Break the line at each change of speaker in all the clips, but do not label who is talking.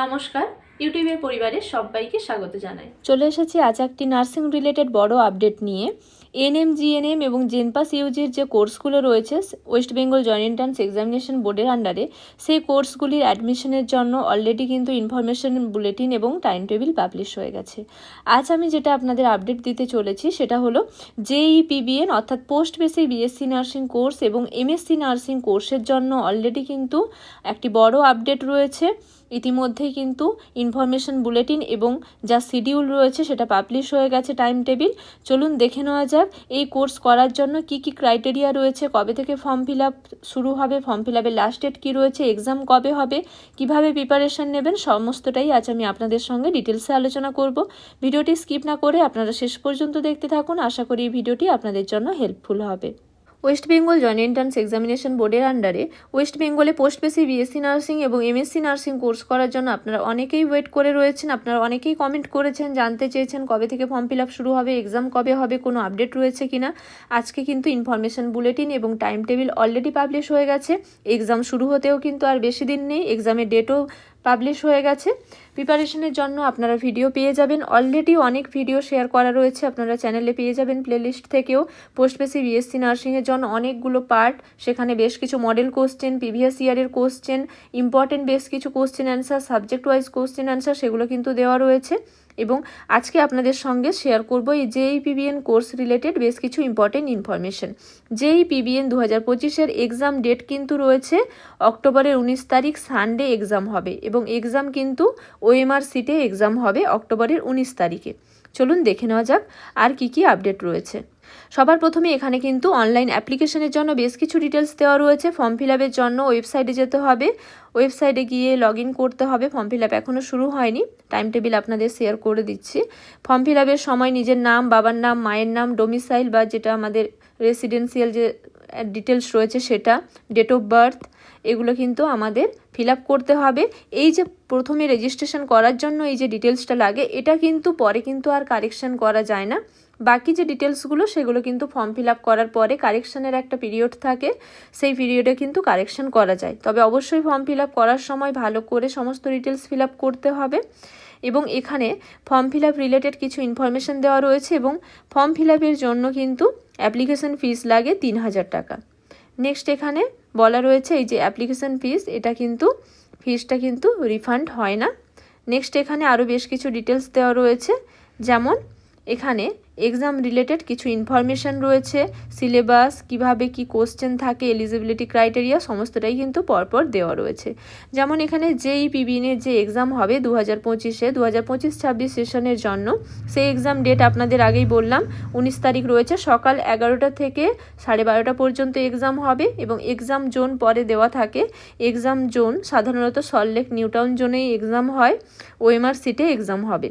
নমস্কার, ইউটিউবের পরিবারের সবাইকে স্বাগত জানাই।
চলে এসেছি আজ একটি নার্সিং রিলেটেড বড় আপডেট নিয়ে। এনএম জিএনএম এবং জেনপাস ইউজির যে কোর্সগুলো রয়েছে West Bengal joint entrance examination বোর্ডের আন্ডারে সেই কোর্সগুলির অ্যাডমিশনের জন্য অলরেডি কিন্তু ইনফরমেশন বুলেটিন এবং টাইম টেবিল পাবলিশ হয়ে গেছে। আজ আমি যেটা আপনাদের আপডেট দিতে চলেছি, সেটা হলো জেই পিবিএন অর্থাৎ post basic BSc nursing course এবং এমএসসি নার্সিং কোর্সের জন্য অলরেডি কিন্তু একটি বড় আপডেট রয়েছে। ইতিমধ্যেই কিন্তু ইনফরমেশন বুলেটিন এবং যা শিডিউল রয়েছে সেটা পাবলিশ হয়ে গেছে টাইম টেবিল চলুন দেখে নেওয়া যাক, এই কোর্স করার জন্য কি কি ক্রাইটেরিয়া রয়েছে, কবে থেকে ফর্ম ফিল শুরু হবে ফর্ম ফিল লাস্ট ডেট কী রয়েছে এক্সাম কবে হবে, কীভাবে প্রিপারেশন নেবেন, সমস্তটাই আজ আমি আপনাদের সঙ্গে ডিটেলসে আলোচনা করব। ভিডিওটি স্কিপ না করে আপনারা শেষ পর্যন্ত দেখতে থাকুন, আশা করি এই ভিডিওটি আপনাদের জন্য হেল্পফুল হবে। West Bengal joint entrance examination বোর্ডের আন্ডারে ওয়েস্ট বেঙ্গলে পোস্ট বেসি বিএসসি নার্সিং এবং এমএসসি নার্সিং কোর্স করার জন্য আপনারা অনেকেই ওয়েট করে রয়েছেন, আপনারা অনেকেই কমেন্ট করেছেন, জানতে চেয়েছেন কবে থেকে ফর্ম ফিল আপ শুরু হবে এক্সাম কবে হবে, কোনো আপডেট রয়েছে কিনা। আজকে কিন্তু ইনফরমেশন বুলেটিন এবং টাইম টেবিল অলরেডি পাবলিশ হয়ে গেছে। এক্সাম শুরু হতেও কিন্তু আর বেশি দিন নেই এক্সামের ডেটও পাবলিশ হয়ে গেছে। প্রিপারেশনের জন্য আপনারা ভিডিও পেয়ে যাবেন। অলরেডি অনেক ভিডিও শেয়ার করা রয়েছে, আপনারা চ্যানেলে পেয়ে যাবেন। প্লেলিস্ট থেকেও পোস্ট বেসি বিএসসি নার্সিংয়ের জন্য অনেকগুলো পার্ট সেখানে বেশ কিছু মডেল কোশ্চেন প্রিভিয়াস ইয়ারের কোশ্চেন ইম্পর্টেন্ট বেশ কিছু question answer subject wise question answer সেগুলো কিন্তু দেওয়া রয়েছে। এবং আজকে আপনাদের সঙ্গে শেয়ার করব এই জেই পিবিএন কোর্স রিলেটেড বেশ কিছু ইম্পর্টেন্ট ইনফরমেশন জেই পিবিএন দু হাজার পঁচিশের এক্সাম ডেট কিন্তু রয়েছে, অক্টোবরের উনিশ তারিখ সানডে এক্সাম হবে। এবং এক্সাম কিন্তু ওএমআর সিটে এক্সাম হবে অক্টোবরের উনিশ তারিখে। চলুন দেখে নেওয়া যাক আর কি কি আপডেট রয়েছে। সবার প্রথমে এখানে কিন্তু অনলাইন অ্যাপ্লিকেশনের জন্য বেশ কিছু ডিটেলস দেওয়া রয়েছে। ফর্ম ফিল আপের জন্য ওয়েবসাইটে যেতে হবে। ওয়েবসাইটে গিয়ে লগ করতে হবে। ফর্ম ফিল আপ এখনও শুরু হয়নি। টাইম টেবিল আপনাদের শেয়ার করে দিচ্ছি। ফর্ম ফিল আপের সময় নিজের নাম, বাবার নাম, মায়ের নাম ডোমিসাইল বা যেটা আমাদের রেসিডেন্সিয়াল যে ডিটেলস রয়েছে সেটা ডেট অফ বার্থ এগুলো কিন্তু আমাদের ফিল করতে হবে। এই যে প্রথমে রেজিস্ট্রেশন করার জন্য এই যে ডিটেলসটা লাগে, এটা কিন্তু পরে কিন্তু আর কারেকশান করা যায় না। বাকি যে ডিটেলসগুলো সেগুলো কিন্তু ফর্ম ফিল করার পরে কারেকশানের একটা পিরিয়ড থাকে, সেই পিরিয়ডে কিন্তু কারেকশান করা যায়। তবে অবশ্যই ফর্ম ফিল করার সময় ভালো করে সমস্ত ডিটেলস ফিল করতে হবে। এবং এখানে ফর্ম ফিল আপ রিলেটেড কিছু ইনফরমেশান দেওয়া রয়েছে এবং ফর্ম ফিল আপের জন্য কিন্তু অ্যাপ্লিকেশন ফিস লাগে তিন হাজার টাকা। নেক্সট এখানে বলা রয়েছে এই যে অ্যাপ্লিকেশন ফিস এটা কিন্তু ফিসটা কিন্তু রিফান্ড হয় না। নেক্সট এখানে আরও বেশ কিছু ডিটেলস দেওয়া রয়েছে, যেমন এখানে এক্সাম রিলেটেড কিছু ইনফরমেশান রয়েছে সিলেবাস কীভাবে কি কোশ্চেন থাকে এলিজিবিলিটি ক্রাইটেরিয়া সমস্তটাই কিন্তু পরপর দেওয়া রয়েছে। যেমন এখানে যেই পিবিএনের যে এক্সাম হবে দু হাজার পঁচিশে দু হাজার পঁচিশ ছাব্বিশ সেশনের জন্য, সেই এক্সাম ডেট আপনাদের আগেই বললাম, উনিশ তারিখ রয়েছে, সকাল এগারোটা থেকে সাড়ে বারোটা পর্যন্ত এক্সাম হবে এবং এক্সাম জোন পরে দেওয়া থাকে। এক্সাম জোন সাধারণত সল্টলেক নিউটাউন জোনেই এক্সাম হয় ওএমআর সিটে এক্সাম হবে।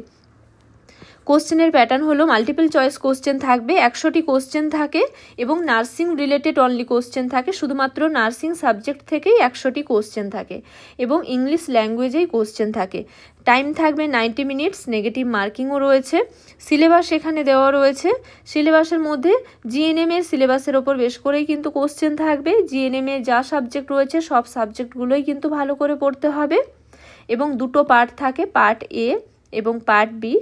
কোশ্চেনের প্যাটার্ন হলো মাল্টিপল চয়েস কোশ্চেন থাকবে, একশোটি কোশ্চেন থাকে এবং নার্সিং রিলেটেড অনলি কোশ্চেন থাকে, শুধুমাত্র নার্সিং সাবজেক্ট থেকেই একশোটি কোশ্চেন থাকে এবং ইংলিশ ল্যাঙ্গুয়েজেই কোশ্চেন থাকে। টাইম থাকবে নাইনটি মিনিটস, নেগেটিভ মার্কিংও রয়েছে, সিলেবাস এখানে দেওয়া রয়েছে, সিলেবাসের মধ্যে জিএনএম এর সিলেবাসের ওপর বেশ করেই কিন্তু কোশ্চেন থাকবে, জিএনএম এর যা সাবজেক্ট রয়েছে সব সাবজেক্টগুলোই কিন্তু ভালো করে পড়তে হবে এবং দুটো পার্ট থাকে, পার্ট এ এবং পার্ট বি।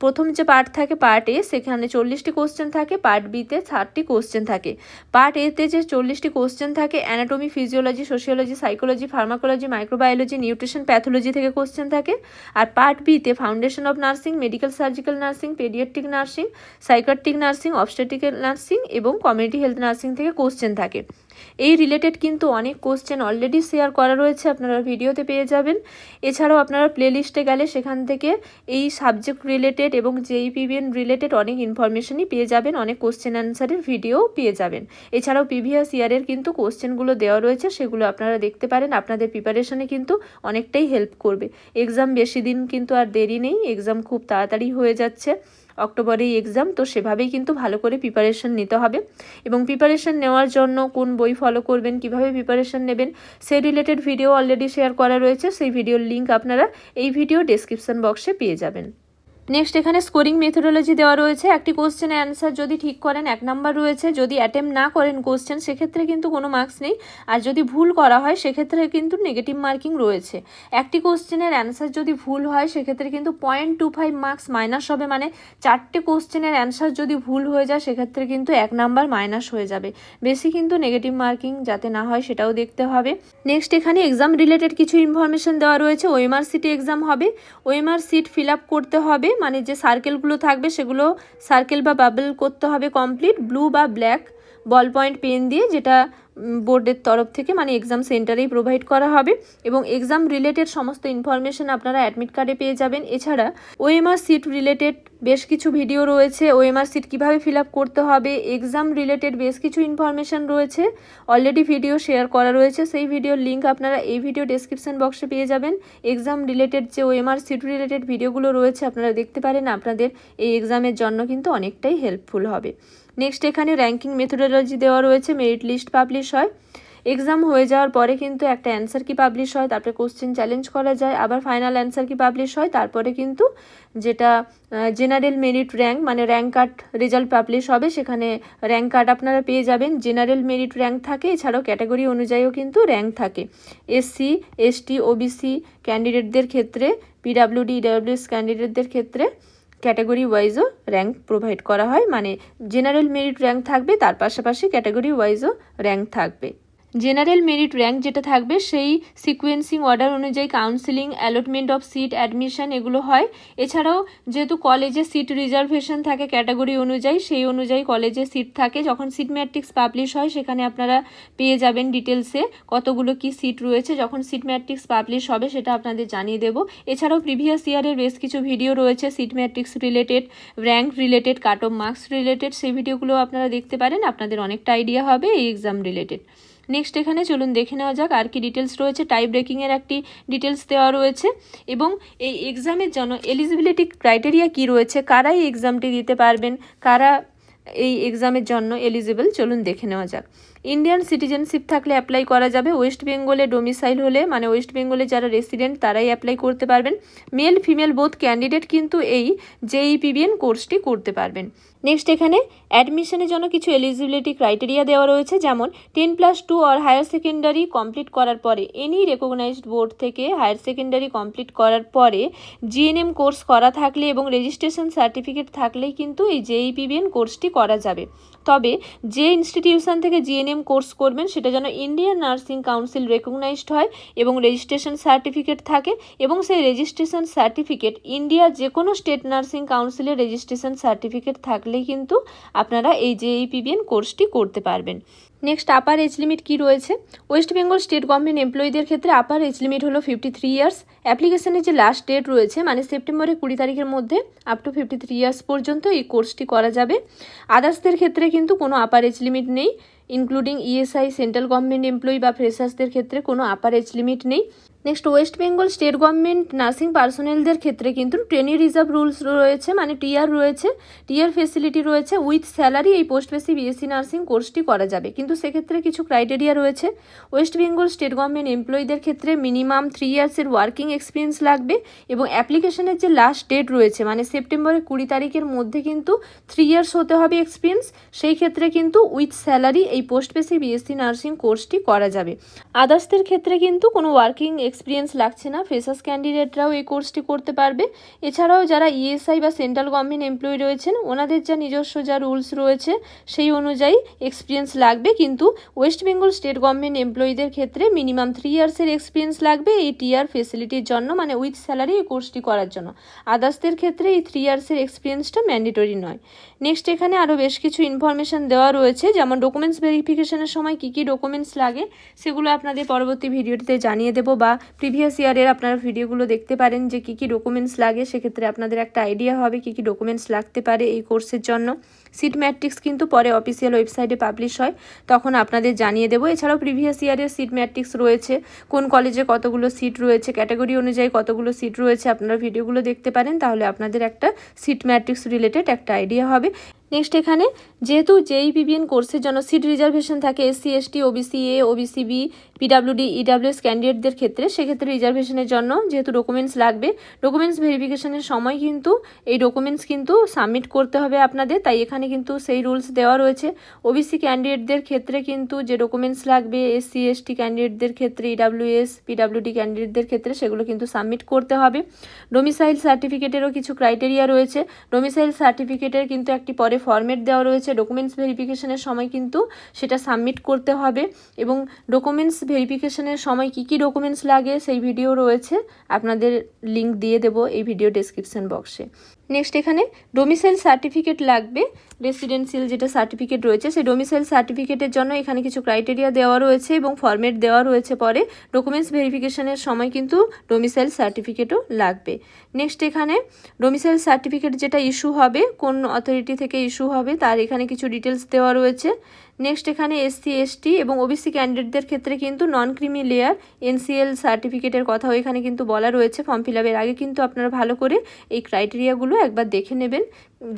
প্রথম যে পার্ট থাকে পার্ট এ সেখানে চল্লিশটি কোশ্চেন থাকে পার্ট বিতে ষাটটি কোশ্চেন থাকে। পার্ট এতে যে চল্লিশটি কোশ্চেন থাকে anatomy physiology sociology psychology pharmacology microbiology nutrition pathology থেকে কোশ্চেন থাকে। আর পার্ট বিতে foundation of nursing medical surgical nursing paediatric nursing psychiatric nursing obstetrical nursing এবং কমিউনিটি হেলথ নার্সিং থেকে কোশ্চেন থাকে। এই রিলেটেড কিন্তু অনেক কোশ্চেন অলরেডি শেয়ার করা রয়েছে, আপনারা ভিডিওতে পেয়ে যাবেন। এছাড়াও আপনারা প্লেলিস্টে গেলে সেখান থেকে এই সাবজেক্ট রিলেটেড এবং জেইপিবিএন রিলেটেড অনেক ইনফরমেশনই পেয়ে যাবেন, অনেক কোশ্চেন অ্যান্সারের ভিডিও পেয়ে যাবেন। এছাড়াও প্রিভিয়াস ইয়ারের কিন্তু কোশ্চেনগুলো দেওয়া রয়েছে, সেগুলো আপনারা দেখতে পারেন, আপনাদের প্রিপারেশনে কিন্তু অনেকটাই হেল্প করবে। এক্সাম বেশি দিন কিন্তু আর দেরি নেই এক্সাম খুব তাড়াতাড়ি হয়ে যাচ্ছে। অক্টোবরেই এক্সাম তো সেভাবেই কিন্তু ভালো করে প্রিপারেশন নিতে হবে। এবং প্রিপারেশন নেওয়ার জন্য কোন বই ফলো করবেন, কীভাবে প্রিপারেশন নেবেন, সেই রিলেটেড ভিডিও অলরেডি শেয়ার করা রয়েছে। সেই ভিডিওর লিঙ্ক আপনারা এই ভিডিও ডেসক্রিপশন বক্সে পেয়ে যাবেন। নেক্সট এখানে স্কোরিং মেথোডোলজি দেওয়া রয়েছে। একটি কোশ্চেনের অ্যান্সার যদি ঠিক করেন, এক নাম্বার রয়েছে। যদি অ্যাটেম্প না করেন কোশ্চেন সেক্ষেত্রে কিন্তু কোনো মার্কস নেই। আর যদি ভুল করা হয়, সেক্ষেত্রে কিন্তু নেগেটিভ মার্কিং রয়েছে। একটি কোশ্চেনের অ্যান্সার যদি ভুল হয়, সেক্ষেত্রে কিন্তু point two five marks minus হবে। মানে চারটে কোশ্চেনের অ্যান্সার যদি ভুল হয়ে যায়, সেক্ষেত্রে কিন্তু এক নাম্বার মাইনাস হয়ে যাবে। বেশি কিন্তু নেগেটিভ মার্কিং যাতে না হয়, সেটাও দেখতে হবে। নেক্সট এখানে এক্সাম রিলেটেড কিছু ইনফরমেশন দেওয়া রয়েছে। ওএমআর সিটি এক্সাম হবে। ওএমআর সিট ফিল আপ করতে হবে। মানে যে সার্কেলগুলো থাকবে সেগুলো সার্কেল বা বাবল করতে হবে কমপ্লিট ব্লু বা ব্ল্যাক বল পয়েন্ট পেন দিয়ে যেটা বোর্ডের তরফ থেকে মানে এক্সাম সেন্টারেই প্রোভাইড করা হবে এবং এক্সাম রিলেটেড সমস্ত ইনফরমেশন আপনারা অ্যাডমিট কার্ডে পেয়ে যাবেন। এছাড়া ওএমআর সিট রিলেটেড বেশ কিছু ভিডিও রয়েছে। ওএমআর সিট কীভাবে ফিল আপ করতে হবে এক্সাম রিলেটেড বেশ কিছু ইনফরমেশন রয়েছে। অলরেডি ভিডিও শেয়ার করা রয়েছে। সেই ভিডিওর লিঙ্ক আপনারা এই ভিডিও ডেসক্রিপশন বক্সে পেয়ে যাবেন। এক্সাম রিলেটেড যে ওএমআর সিট রিলেটেড ভিডিওগুলো রয়েছে, আপনারা দেখতে পারেন। আপনাদের এই এক্সামের জন্য কিন্তু অনেকটাই হেল্পফুল হবে। নেক্সট এখানে র্যাঙ্কিং মেথোডোলজি দেওয়া রয়েছে মেরিট লিস্ট পাবলিশ হয়। এক্সাম হয়ে যাওয়ার পরে কিন্তু একটা অ্যান্সার কি পাবলিশ হয়, তারপরে কোশ্চেন চ্যালেঞ্জ করা যায়, আবার ফাইনাল অ্যান্সার কি পাবলিশ হয়, তারপরে কিন্তু যেটা জেনারেল মেরিট র্যাঙ্ক মানে র্যাঙ্ক কার্ড রেজাল্ট পাবলিশ হবে, সেখানে র্যাঙ্ক কার্ড আপনারা পেয়ে যাবেন। জেনারেল মেরিট র্যাঙ্ক থাকে, এছাড়াও ক্যাটাগরি অনুযায়ীও কিন্তু র্যাঙ্ক থাকে। এসসি এসটি ওবিসি ক্যান্ডিডেটদের ক্ষেত্রে পিডাব্লিউডি ইডাব্লিউএস ক্যান্ডিডেটদের ক্ষেত্রে ক্যাটাগরি ওয়াইজও র্যাঙ্ক প্রোভাইড করা হয়। মানে জেনারেল মেরিট র্যাঙ্ক থাকবে, তার পাশাপাশি ক্যাটাগরি ওয়াইজও র্যাঙ্ক থাকবে। জেনারেল মেরিট র্যাঙ্ক যেটা থাকবে, সেই সিকোয়েন্সিং অর্ডার অনুযায়ী counselling, allotment of seat, admission এগুলো হয়। এছাড়াও যেহেতু কলেজে সিট রিজার্ভেশন থাকে ক্যাটাগরি অনুযায়ী, সেই অনুযায়ী কলেজে সিট থাকে। যখন সিট ম্যাট্রিক্স পাবলিশ হয়, সেখানে আপনারা পেয়ে যাবেন ডিটেলসে কতগুলো কি সিট রয়েছে। যখন সিট ম্যাট্রিক্স পাবলিশ হবে, সেটা আপনাদের জানিয়ে দেবো। এছাড়াও প্রিভিয়াস ইয়ারের বেশ কিছু ভিডিও রয়েছে, seat matrix related, rank related, cut off marks related. সেই ভিডিওগুলো আপনারা দেখতে পারেন, আপনাদের অনেকটা আইডিয়া হবে এই এক্সাম রিলেটেড। নেক্সট এখানে চলুন দেখে নেওয়া যাক আর কি ডিটেলস রয়েছে। টাইপ ব্রেকিংয়ের একটি ডিটেলস দেওয়া রয়েছে। এবং এই এক্সামের জন্য এলিজিবিলিটি ক্রাইটেরিয়া কি রয়েছে? কারা এই এক্সামটি দিতে পারবেন? কারা এই এক্সামের জন্য এলিজিবল চলুন দেখে নেওয়া যাক। ইন্ডিয়ান সিটিজেনশিপ থাকলে অ্যাপ্লাই করা যাবে। ওয়েস্ট বেঙ্গলে ডোমিসাইল হলে মানে ওয়েস্ট বেঙ্গলে যারা রেসিডেন্ট তারাই অ্যাপ্লাই করতে পারবেন। মেল ফিমেল বোথ ক্যান্ডিডেট কিন্তু এই জেইপিবিএন কোর্সটি করতে পারবেন। নেক্সট এখানে অ্যাডমিশনের জন্য কিছু এলিজিবিলিটি ক্রাইটেরিয়া দেওয়া রয়েছে, যেমন টেন প্লাস টু আর হায়ার সেকেন্ডারি কমপ্লিট করার পরে এনি রেকগনাইজড বোর্ড থেকে হায়ার সেকেন্ডারি কমপ্লিট করার পরে জিএনএম কোর্স করা থাকলে এবং রেজিস্ট্রেশন সার্টিফিকেট থাকলেই কিন্তু এই জেইপিবিএন কোর্সটি করা যাবে। তবে যে ইনস্টিটিউশন থেকে জিএনএম কোর্স করবেন, সেটা যেন ইন্ডিয়ান নার্সিং কাউন্সিল রেকগনাইজড হয় এবং রেজিস্ট্রেশন সার্টিফিকেট থাকে এবং সেই রেজিস্ট্রেশন সার্টিফিকেট ইন্ডিয়ার যে কোনো স্টেট নার্সিং কাউন্সিলের রেজিস্ট্রেশন সার্টিফিকেট থাকলেই কিন্তু আপনারা এই জেইপিবিএন কোর্সটি করতে পারবেন। নেক্সট আপার এজ লিমিট কী রয়েছে? ওয়েস্ট বেঙ্গল স্টেট গভর্নমেন্ট এমপ্লয়ীদের ক্ষেত্রে আপার এজ লিমিট হলো ফিফটি থ্রি ইয়ার্স অ্যাপ্লিকেশনের যে লাস্ট ডেট রয়েছে মানে সেপ্টেম্বরের কুড়ি তারিখের মধ্যে up to fifty three years পর্যন্ত এই কোর্সটি করা যাবে। আদার্সদের ক্ষেত্রে কিন্তু কোনো আপার এজ লিমিট নেই। Including ESI central government employee বা ফ্রেশার্সদের ক্ষেত্রে কোনো আপার এজ লিমিট নেই। Next West Bengal state government nursing পার্সোনেলদের ক্ষেত্রে কিন্তু ট্রেনি রিজার্ভ রুলস রয়েছে মানে টিআর রয়েছে টিআর ফেসিলিটি রয়েছে উইথ স্যালারি এই পোস্ট বেসি বিএসসি নার্সিং কোর্সটি করা যাবে। কিন্তু সেক্ষেত্রে কিছু ক্রাইটেরিয়া রয়েছে। ওয়েস্ট বেঙ্গল স্টেট গভর্নমেন্ট এমপ্লয়ীদের ক্ষেত্রে মিনিমাম থ্রি ইয়ার্সের ওয়ার্কিং এক্সপিরিয়েন্স লাগবে এবং অ্যাপ্লিকেশনের যে লাস্ট ডেট রয়েছে মানে সেপ্টেম্বরের কুড়ি তারিখের মধ্যে কিন্তু থ্রি ইয়ার্স হতে হবে এক্সপিরিয়েন্স সেই ক্ষেত্রে কিন্তু উইথ স্যালারি এই পোস্ট বেসি বিএসসি নার্সিং কোর্সটি করা যাবে। আদার্সদের ক্ষেত্রে কিন্তু কোনো ওয়ার্কিং এক্সপিরিয়েন্স লাগছে না। ফ্রেশার্স ক্যান্ডিডেটরাও এই কোর্সটি করতে পারবে। এছাড়াও যারা ইএসআই বা সেন্ট্রাল গভর্নমেন্ট এমপ্লয়ি রয়েছেন, ওনাদের যা নিজস্ব যা রুলস রয়েছে, সেই অনুযায়ী এক্সপিরিয়েন্স লাগবে। কিন্তু ওয়েস্ট বেঙ্গল স্টেট গভর্নমেন্ট এমপ্লয়ীদের ক্ষেত্রে মিনিমাম থ্রি ইয়ার্সের এক্সপিরিয়েন্স লাগবে এই টিআর ফেসিলিটির জন্য মানে উইথ স্যালারি এই কোর্সটি করার জন্য। আদার্সদের ক্ষেত্রে এই থ্রি ইয়ার্সের এক্সপিরিয়েন্সটা ম্যান্ডেটরি নয়। নেক্সট এখানে আরও বেশ কিছু ইনফরমেশন দেওয়া রয়েছে, যেমন ডকুমেন্টস ভেরিফিকেশনের সময় কি কি ডকুমেন্টস লাগে, সেগুলো আপনাদের পরবর্তী ভিডিওটিতে জানিয়ে দেবো বা প্রিভিয়াস ইয়ারের আপনারা ভিডিওগুলো দেখতে পারেন যে কি কি ডকুমেন্টস লাগে, সেক্ষেত্রে আপনাদের একটা আইডিয়া হবে কি কি ডকুমেন্টস লাগতে পারে এই কোর্সের জন্য। সিট ম্যাট্রিক্স কিন্তু পরে অফিসিয়াল ওয়েবসাইটে পাবলিশ হয়। তখন আপনাদের জানিয়ে দেবো। এছাড়াও প্রিভিয়াস ইয়ারের সিট ম্যাট্রিক্স রয়েছে। কোন কলেজে কতগুলো সিট রয়েছে ক্যাটাগরি অনুযায়ী কতগুলো সিট রয়েছে, আপনারা ভিডিওগুলো দেখতে পারেন। তাহলে আপনাদের একটা সিট ম্যাট্রিক্স রিলেটেড একটা আইডিয়া হবে। নেক্সট এখানে, যেহেতু জেই পিবিএন কোর্সের জন্য সিট রিজার্ভেশন থাকে SC ST OBC A OBC B PWD EWS ক্যান্ডিডেটদের ক্ষেত্রে, সেক্ষেত্রে রিজার্ভেশনের জন্য যেহেতু ডকুমেন্টস লাগবে ডকুমেন্টস ভেরিফিকেশনের সময় কিন্তু, এই ডকুমেন্টস কিন্তু সাবমিট করতে হবে আপনাদের। তাই এখানে কিন্তু সেই রুলস দেওয়া রয়েছে। ওবিসি ক্যান্ডিডেটদের ক্ষেত্রে কিন্তু যে ডকুমেন্টস লাগবে এসসি এসটি ক্যান্ডিডেটদের ক্ষেত্রে ইডাব্লিউএস পিডাব্লিউডি ক্যান্ডিডেটদের ক্ষেত্রে সেগুলো কিন্তু সাবমিট করতে হবে। ডোমিসাইল সার্টিফিকেটেরও কিছু ক্রাইটেরিয়া রয়েছে। ডোমিসাইল সার্টিফিকেটের কিন্তু একটি পরে ফরম্যাট দেওয়া রয়েছে। ডকুমেন্টস ভেরিফিকেশনের সময় কিন্তু সেটা সাবমিট করতে হবে এবং ডকুমেন্টস ভেরিফিকেশনের সময় কী কী ডকুমেন্টস লাগে সেই ভিডিও রয়েছে। আপনাদের লিংক দিয়ে দেবো এই ভিডিও ডেসক্রিপশন বক্সে নেক্সট এখানে ডোমিসাইল সার্টিফিকেট লাগবে রেসিডেন্সিয়াল যেটা সার্টিফিকেট রয়েছে, সেই ডোমিসাইল সার্টিফিকেটের জন্য এখানে কিছু ক্রাইটেরিয়া দেওয়া রয়েছে এবং ফরম্যাট দেওয়া রয়েছে পরে। ডকুমেন্টস ভেরিফিকেশনের সময় কিন্তু ডোমিসাইল সার্টিফিকেটও লাগবে। নেক্সট এখানে ডোমিসাইল সার্টিফিকেট যেটা ইস্যু হবে, কোন অথরিটি থেকে ইস্যু হবে, তার এখানে কিছু ডিটেলস দেওয়া রয়েছে। নেক্সট এখানে এসসি এসটি এবং ওবিসি ক্যান্ডিডেটদের ক্ষেত্রে কিন্তু নন ক্রিমি লেয়ার এনসিএল সার্টিফিকেটের কথাও এখানে কিন্তু বলা রয়েছে। ফর্ম ফিল আগে কিন্তু আপনারা ভালো করে এই ক্রাইটেরিয়াগুলো একবার দেখে নেবেন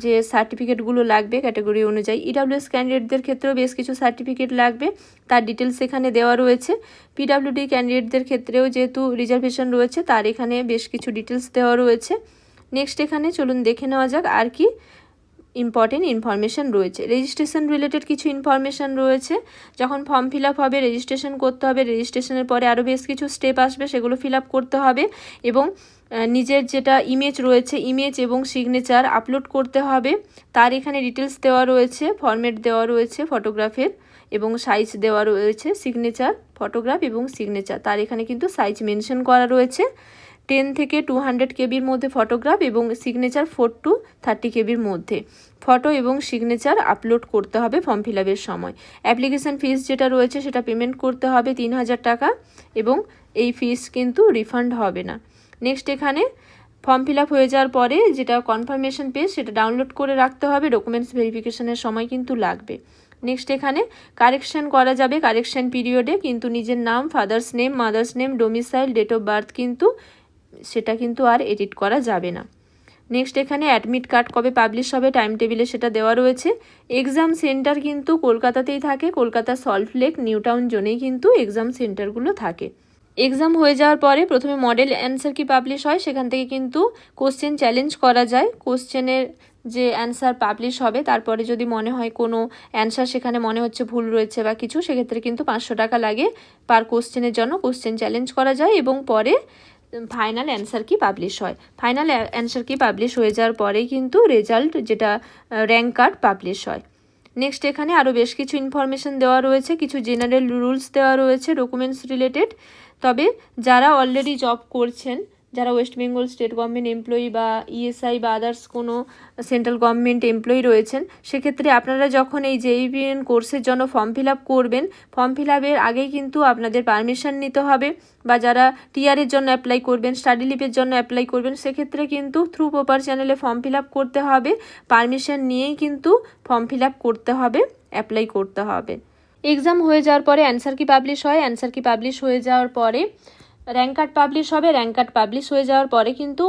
যে সার্টিফিকেটগুলো লাগবে ক্যাটাগরি অনুযায়ী। ইডাব্লিউএস ক্যান্ডিডেটদের ক্ষেত্রেও বেশ কিছু সার্টিফিকেট লাগবে। তার ডিটেলস এখানে দেওয়া রয়েছে। পিডাব্লিউডি ক্যান্ডিডেটদের ক্ষেত্রেও যেহেতু রিজার্ভেশন রয়েছে, তার এখানে বেশ কিছু ডিটেলস দেওয়া রয়েছে। নেক্সট এখানে চলুন দেখে নেওয়া যাক আর কি ইম্পর্টেন্ট ইনফরমেশান রয়েছে। রেজিস্ট্রেশন রিলেটেড কিছু ইনফরমেশান রয়েছে। যখন ফর্ম ফিল আপ হবে রেজিস্ট্রেশন করতে হবে রেজিস্ট্রেশনের পরে আরও বেশ কিছু স্টেপ আসবে, সেগুলো ফিল আপ করতে হবে এবং নিজের যেটা ইমেজ রয়েছে ইমেজ এবং সিগনেচার আপলোড করতে হবে। তার এখানে ডিটেলস দেওয়া রয়েছে ফরম্যাট দেওয়া রয়েছে ফটোগ্রাফের এবং সাইজ দেওয়া রয়েছে সিগনেচার ফটোগ্রাফ এবং সিগনেচার তার এখানে কিন্তু সাইজ মেনশন করা রয়েছে। টেন থেকে টু হান্ড্রেড কেবির মধ্যে ফটোগ্রাফ এবং সিগনেচার ফোর টু থার্টি কেবির মধ্যে ফটো এবং সিগনেচার আপলোড করতে হবে ফর্ম ফিল সময়। অ্যাপ্লিকেশান ফিস যেটা রয়েছে সেটা পেমেন্ট করতে হবে তিন হাজার টাকা এবং এই ফিস কিন্তু রিফান্ড হবে না। নেক্সট এখানে ফর্ম ফিল হয়ে যাওয়ার পরে যেটা কনফার্মেশন পেজ সেটা ডাউনলোড করে রাখতে হবে ডকুমেন্টস ভেরিফিকেশনের সময় কিন্তু লাগবে। নেক্সট এখানে কারেকশন করা যাবে কারেকশন পিরিয়ডে কিন্তু নিজের নাম father's name mother's name domicile date of birth কিন্তু সেটা কিন্তু আর এডিট করা যাবে না। নেক্সট এখানে অ্যাডমিট কার্ড কবে পাবলিশ হবে টাইম টেবিলে সেটা দেওয়া রয়েছে। এক্সাম সেন্টার কিন্তু কলকাতাতেই থাকে, কলকাতা সল্ট লেক নিউ টাউন জোনেই কিন্তু এক্সাম সেন্টারগুলো থাকে। এক্সাম হয়ে যাওয়ার পরে প্রথমে মডেল অ্যান্সার কি পাবলিশ হয়, সেখান থেকে কিন্তু কোশ্চেন চ্যালেঞ্জ করা যায়। কোশ্চেনের যে অ্যান্সার পাবলিশ হবে, তারপরে যদি মনে হয় কোনো অ্যান্সার সেখানে মনে হচ্ছে ভুল রয়েছে বা কিছু, সেক্ষেত্রে কিন্তু পাঁচশো টাকা লাগে পার কোশ্চেনের জন্য। কোশ্চেন চ্যালেঞ্জ করা যায় এবং পরে ফাইনাল অ্যান্সার কি পাবলিশ হয়? ফাইনাল অ্যান্সার কি পাবলিশ হয়ে যাওয়ার পরেই কিন্তু রেজাল্ট যেটা র্যাঙ্ক কার্ড পাবলিশ হয়। নেক্সট এখানে আরও বেশ কিছু ইনফরমেশন দেওয়া রয়েছে, কিছু জেনারেল রুলস দেওয়া রয়েছে ডকুমেন্টস রিলেটেড তবে যারা অলরেডি জব করছেন যারা West Bengal state government employee বা ইএসআই বা আদার্স কোনো সেন্ট্রাল গভর্নমেন্ট এমপ্লয়ি রয়েছেন, সেক্ষেত্রে আপনারা যখন এই জেইবিএন কোর্সের জন্য ফর্ম ফিল আপ করবেন ফর্ম ফিল আপের আগেই কিন্তু আপনাদের পারমিশন নিতে হবে বা যারা টিআরের জন্য অ্যাপ্লাই করবেন স্টাডি লিপের জন্য অ্যাপ্লাই করবেন, সেক্ষেত্রে কিন্তু থ্রু প্রপার চ্যানেলে ফর্ম ফিল আপ করতে হবে। পারমিশন নিয়েই কিন্তু ফর্ম ফিল আপ করতে হবে অ্যাপ্লাই করতে হবে। এক্সাম হয়ে যাওয়ার পরে অ্যান্সার কি পাবলিশ হয়? অ্যান্সার কি পাবলিশ হয়ে যাওয়ার পরে র্যাঙ্ক কার্ড পাবলিশ হবে র্যাঙ্ক কার্ড পাবলিশ হয়ে যাওয়ার পরে কিন্তু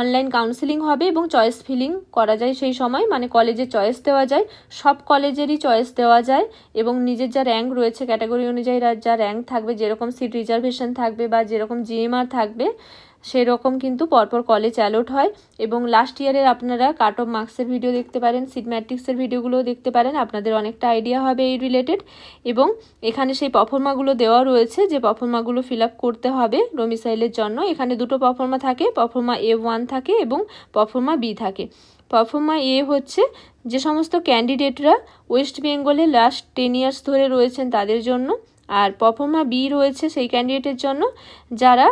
অনলাইন কাউন্সিলিং হবে এবং চয়েস ফিলিং করা যায় সেই সময়। মানে কলেজে চয়েস দেওয়া যায়, সব কলেজেরই চয়েস দেওয়া যায় এবং নিজের যা র্যাঙ্ক রয়েছে ক্যাটাগরি অনুযায়ী, যা র্যাঙ্ক থাকবে, যেরকম সিট রিজার্ভেশন থাকবে বা যেরকম জিএমআর থাকবে সেরকম কিন্তু পরপর কলেজ অ্যালোট হয় এবং লাস্ট ইয়ারের আপনারা কাট অফ মার্কসের ভিডিও দেখতে পারেন সিট ম্যাট্রিক্সের ভিডিওগুলোও দেখতে পারেন, আপনাদের অনেকটা আইডিয়া হবে এই রিলেটেড এবং এখানে সেই পারফর্মাগুলো দেওয়া রয়েছে যে পারফর্মাগুলো ফিল করতে হবে ডোমিসাইলের জন্য। এখানে দুটো পারফর্মা থাকে পারফর্মা এ ওয়ান থাকে এবং পারফর্মা বি থাকে। পারফর্মা এ হচ্ছে যে সমস্ত ক্যান্ডিডেটরা ওয়েস্ট বেঙ্গলে লাস্ট টেন ইয়ার্স ধরে রয়েছেন তাদের জন্য, আর পারফর্মা বি রয়েছে সেই ক্যান্ডিডেটের জন্য, যারা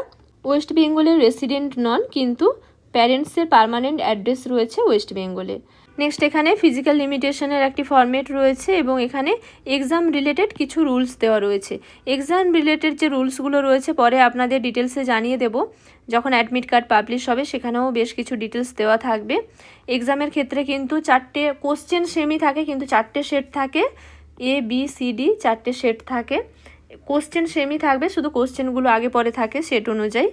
ওয়েস্ট বেঙ্গলের রেসিডেন্ট নন, কিন্তু প্যারেন্টসের পারমানেন্ট অ্যাড্রেস রয়েছে ওয়েস্ট বেঙ্গলে নেক্সট এখানে ফিজিক্যাল লিমিটেশনের একটি ফরম্যাট রয়েছে এবং এখানে এক্সাম রিলেটেড কিছু রুলস দেওয়া রয়েছে। এক্সাম রিলেটেড যে রুলসগুলো রয়েছে, পরে আপনাদের ডিটেলসে জানিয়ে দেব। যখন অ্যাডমিট কার্ড পাবলিশ হবে, সেখানেও বেশ কিছু ডিটেলস দেওয়া থাকবে। এক্সামের ক্ষেত্রে কিন্তু চারটে কোশ্চেন সেমই থাকে, কিন্তু চারটে সেট থাকে। এ বি সি ডি চারটে সেট থাকে। কোশ্চেন সেমই থাকবে, শুধু কোশ্চেনগুলো আগে পরে থাকে সেট অনুযায়ী।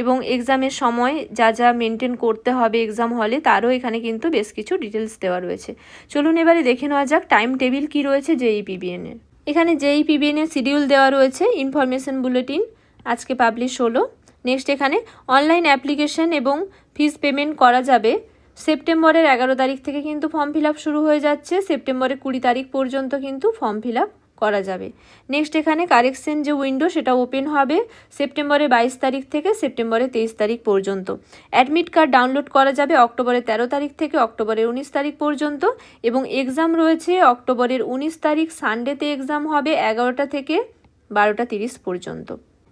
এবং এক্সামের সময় যা যা মেনটেন করতে হবে এক্সাম হলে তারও এখানে কিন্তু বেশ কিছু ডিটেলস দেওয়া রয়েছে। চলুন এবারে দেখে নেওয়া যাক টাইম টেবিল কী রয়েছে জেই পিবিএন এর। এখানে জেই পিবিএন এর শিডিউল দেওয়া রয়েছে ইনফরমেশন বুলেটিন আজকে পাবলিশ হলো। নেক্সট এখানে অনলাইন অ্যাপ্লিকেশন এবং ফিস পেমেন্ট করা যাবে। সেপ্টেম্বরের এগারো তারিখ থেকে কিন্তু ফর্ম ফিল শুরু হয়ে যাচ্ছে। সেপ্টেম্বরের কুড়ি তারিখ পর্যন্ত কিন্তু ফর্ম ফিল করা যাবে। নেক্সট এখানে কারেকশন যে উইন্ডো সেটা ওপেন হবে সেপ্টেম্বরের বাইশ তারিখ থেকে সেপ্টেম্বরের তেইশ তারিখ পর্যন্ত। অ্যাডমিট কার্ড ডাউনলোড করা যাবে অক্টোবরের তেরো তারিখ থেকে অক্টোবরের উনিশ তারিখ পর্যন্ত এবং এক্সাম রয়েছে অক্টোবরের উনিশ তারিখ সানডেতে এক্সাম হবে এগারোটা থেকে বারোটা তিরিশ পর্যন্ত।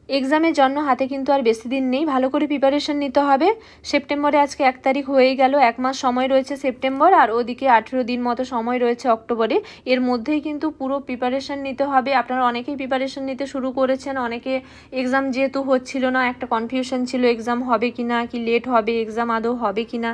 এক্সামের জন্য হাতে কিন্তু আর বেশি দিন নেই। ভালো করে প্রিপারেশন নিতে হবে। সেপ্টেম্বরে আজকে এক তারিখ হয়েই গেল। এক মাস সময় রয়েছে সেপ্টেম্বর আর ওদিকে আঠেরো দিন মতো সময় রয়েছে অক্টোবরে এর মধ্যেই কিন্তু পুরো প্রিপারেশন নিতে হবে। আপনারা অনেকেই প্রিপারেশন নিতে শুরু করেছেন। অনেকে এক্সাম যেহেতু হচ্ছিল না, একটা কনফিউশন ছিল এক্সাম হবে কি না কি লেট হবে এক্সাম আদৌ হবে কি না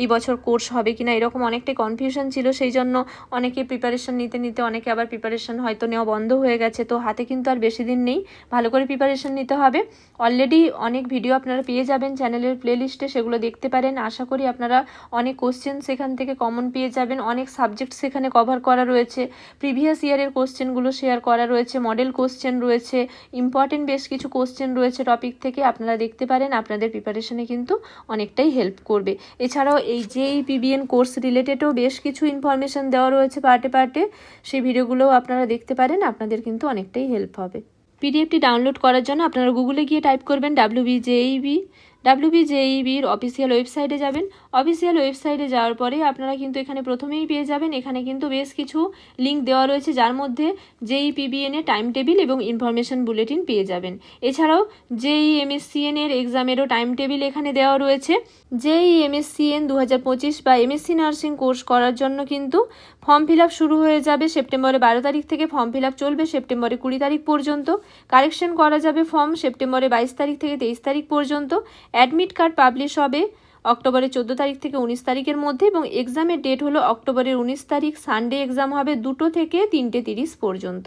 এই বছর কোর্স হবে কি না এরকম অনেকটাই কনফিউশন ছিল। সেই জন্য অনেকে প্রিপারেশন নিতে নিতে অনেকে আবার প্রিপারেশন হয়তো নেওয়া বন্ধ হয়ে গেছে। তো হাতে কিন্তু আর বেশি দিন নেই। ভালো করে প্রিপারেশন নিতে হবে। অলরেডি অনেক ভিডিও আপনারা পেয়ে যাবেন চ্যানেলের প্লেলিস্টে সেগুলো দেখতে পারেন। আশা করি আপনারা অনেক কোশ্চেন সেখান থেকে কমন পেয়ে যাবেন। অনেক সাবজেক্ট সেখানে কভার করা রয়েছে। প্রিভিয়াস ইয়ারের কোশ্চেনগুলো শেয়ার করা রয়েছে। মডেল কোশ্চেন রয়েছে। ইম্পর্টেন্ট বেশ কিছু কোশ্চেন রয়েছে টপিক থেকে। আপনারা দেখতে পারেন, আপনাদের প্রিপারেশনে কিন্তু অনেকটাই হেল্প করবে। এছাড়াও এই যেই পিবিএন কোর্স রিলেটেডও বেশ কিছু ইনফরমেশন দেওয়া রয়েছে পার্টে পার্টে সেই ভিডিওগুলোও আপনারা দেখতে পারেন। আপনাদের কিন্তু অনেকটাই হেল্প হবে। পিডিএফটি ডাউনলোড করার জন্য আপনারা গুগলে গিয়ে টাইপ করবেন ডাব্লিউ বিজেইবি ডাব্লিউ বিজেইবির অফিসিয়াল ওয়েবসাইটে যাবেন। অফিসিয়াল ওয়েবসাইটে যাওয়ার পরে আপনারা কিন্তু এখানে প্রথমেই পেয়ে যাবেন। এখানে কিন্তু বেশ কিছু লিঙ্ক দেওয়া রয়েছে, যার মধ্যে জেই পিবিএন এর টাইম টেবিল এবং ইনফরমেশন বুলেটিন পেয়ে যাবেন। এছাড়াও জেই এমএসসিএন এর এক্সামেরও টাইম টেবিল এখানে দেওয়া রয়েছে। জেই এমএসসিএন দু হাজার পঁচিশ বা এমএসসি নার্সিং কোর্স করার জন্য কিন্তু ফর্ম ফিল শুরু হয়ে যাবে সেপ্টেম্বরে বারো তারিখ থেকে ফর্ম ফিল চলবে সেপ্টেম্বরে কুড়ি তারিখ পর্যন্ত। কারেকশন করা যাবে ফর্ম সেপ্টেম্বরে বাইশ তারিখ থেকে তেইশ তারিখ পর্যন্ত। অ্যাডমিট কার্ড পাবলিশ হবে অক্টোবরের চোদ্দ তারিখ থেকে উনিশ তারিখের মধ্যে এবং এক্সামের ডেট হলো অক্টোবরের উনিশ তারিখ। সানডে এক্সাম হবে দুটো থেকে তিনটে তিরিশ পর্যন্ত।